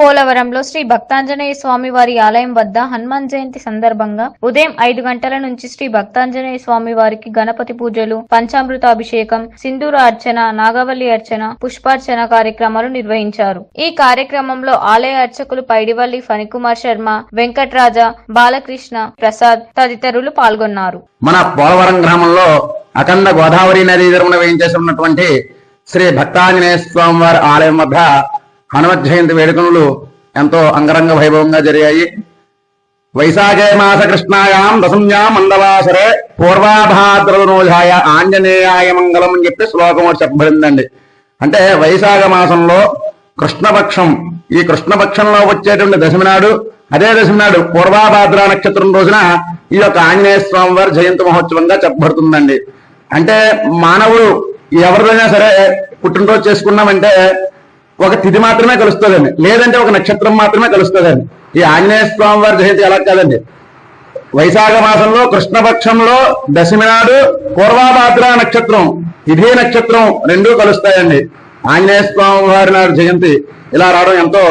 పోలవరంలో శ్రీ భక్తాంజనేయ స్వామి వారి ఆలయం వద్ద హనుమాన్ జయంతి సందర్భంగా ఉదయం ఐదు గంటల నుంచి శ్రీ భక్తాంజనేయ స్వామి వారికి గణపతి పూజలు పంచామృతాభిషేకం సింధూర అర్చన నాగవల్లి అర్చన పుష్పార్చన కార్యక్రమాలు నిర్వహించారు. ఈ కార్యక్రమంలో ఆలయ అర్చకులు పైడివల్లి ఫణికుమార్ శర్మ వెంకట్రాజ బాలకృష్ణ ప్రసాద్ తదితరులు పాల్గొన్నారు. మన పోలవరం గ్రామంలో అఖండ గోదావరి నదీ తీరమున వేయించేసి ఉన్నటువంటి శ్రీ భక్తాంజనేయ స్వామి వారి ఆలయం వద్ద హనుమత్ జయంతి వేడుకలు ఎంతో అంగరంగ వైభవంగా జరిగాయి. వైశాఖే మాస కృష్ణాయాం దశంయాం మందవాసరే పూర్వాభాద్రనోజాయ ఆంజనేయాయ మంగళం అని చెప్పి శ్లోకం చెప్పబడిందండి. అంటే వైశాఖ మాసంలో కృష్ణపక్షం ఈ కృష్ణపక్షంలో వచ్చేటువంటి దశమి నాడు అదే దశమి నాడు పూర్వాభాద్ర నక్షత్రం రోజున ఈ యొక్క ఆంజనేయ స్వామి వారి జయంతి మహోత్సవంగా చెప్పబడుతుందండి. అంటే మానవుడు ఎవరిదైనా సరే పుట్టినరోజు చేసుకున్నామంటే ఒక తిథి మాత్రమే కలుస్తుందండి. లేదంటే ఒక నక్షత్రం మాత్రమే కలుస్తుందండి. ఈ ఆంజనేయ స్వామి వారి జయంతి ఎలా కాదండి? వైశాఖ మాసంలో కృష్ణపక్షంలో దశమి నాడు పూర్వాభాద్ర నక్షత్రం ఇదే నక్షత్రం రెండూ కలుస్తాయండి. ఆంజనేయ స్వామి వారి నాడు జయంతి ఇలా రావడం ఎంతో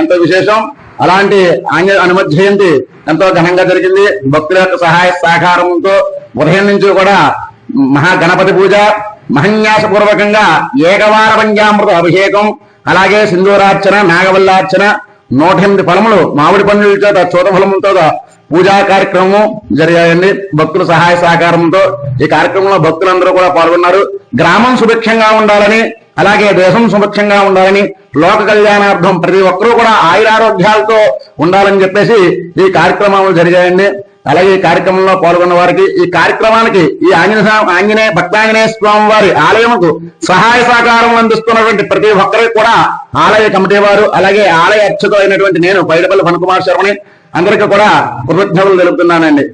ఎంతో విశేషం. అలాంటి ఆంజ హనుమత్ జయంతి ఎంతో ఘనంగా జరిగింది. భక్తుల యొక్క సహాయ సహకారంతో ఉదయం నుంచి కూడా మహాగణపతి పూజ మహన్యాసపూర్వకంగా ఏకవార పంచామృత అభిషేకం అలాగే సింధూరార్చన నాగవల్లార్చన నూట ఎనిమిది ఫలములు మామిడి పండుల చేత చూత ఫలములతో పూజా కార్యక్రమం జరిగాయండి. భక్తుల సహాయ సహకారంతో ఈ కార్యక్రమంలో భక్తులందరూ కూడా పాల్గొన్నారు. గ్రామం సుభిక్షంగా ఉండాలని అలాగే దేశం సుభిక్షంగా ఉండాలని లోక కళ్యాణార్థం ప్రతి ఒక్కరూ కూడా ఆయురారోగ్యాలతో ఉండాలని చెప్పేసి ఈ కార్యక్రమాలు జరిగాయండి. అలాగే ఈ కార్యక్రమంలో పాల్గొన్న వారికి ఈ కార్యక్రమానికి ఈ ఆంజనేయ స్వామి- ఆంజనేయ భక్తాంజనేయ స్వామి వారి ఆలయముకు సహాయ సహకారం అందిస్తున్నటువంటి ప్రతి ఒక్కరికి కూడా ఆలయ కమిటీ వారు అలాగే ఆలయ అర్చకులు అయినటువంటి నేను పైడపల్లి ఫణకుమార్ శర్మని అందరికీ కూడా కృతజ్ఞతలు తెలుపుతున్నానండి.